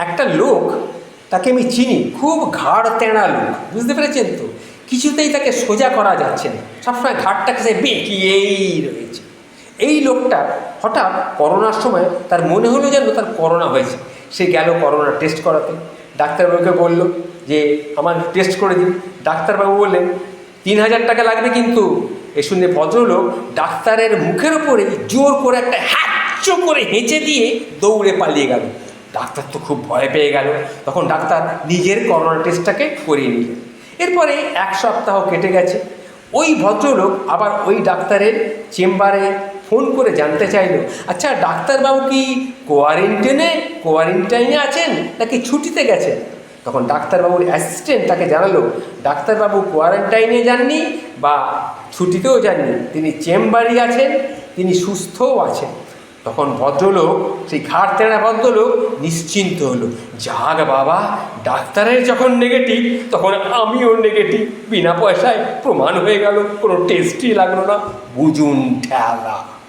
একটা লোক তাকে আমি চিনি, খুব ঘাড় তেড়া লোক, বুঝতে পেরেছেন তো? কিছুতেই তাকে সোজা করা যাচ্ছে না। সবসময় ঘাটটাকে সে বেঁকিয়েই রয়েছে। এই লোকটা হঠাৎ করোনার সময় তার মনে হলো যেন তার করোনা হয়েছে। সে গেল করোনা টেস্ট করাতে। ডাক্তারবাবুকে বলল যে, আমার টেস্ট করে দিন। ডাক্তারবাবু বললেন, তিন হাজার টাকা লাগবে কিন্তু। এ শুনে ভদ্রলোক ডাক্তারের মুখের ওপরে জোর করে একটা হ্যাচ্চ করে হেঁচে দিয়ে দৌড়ে পালিয়ে গেল। ডাক্তার তো খুব ভয় পেয়ে গেল। তখন ডাক্তার নিজের করোনা টেস্টটাকে করিয়ে নিলেন। এরপরে এক সপ্তাহ কেটে গেছে। ওই ভদ্রলোক আবার ওই ডাক্তারের চেম্বারে ফোন করে জানতে চাইলো আচ্ছা ডাক্তারবাবু কি কোয়ারেন্টাইনে কোয়ারেন্টাইনে আছেন নাকি ছুটিতে গেছেন? তখন ডাক্তারবাবুর অ্যাসিস্ট্যান্ট তাকে জানালো, ডাক্তারবাবু কোয়ারেন্টাইনে যাননি বা ছুটিতেও যাননি। তিনি চেম্বারই আছেন, তিনি সুস্থও আছেন। তখন ভদ্রলোক, সেই ঘাট তেড়া ভদ্রলোক নিশ্চিন্ত হলো। যাক বাবা, ডাক্তারের যখন নেগেটিভ তখন আমিও নেগেটিভ বিনা পয়সায় প্রমাণ হয়ে গেল, কোনো টেস্টই লাগল না। বুঝুন ঠেলা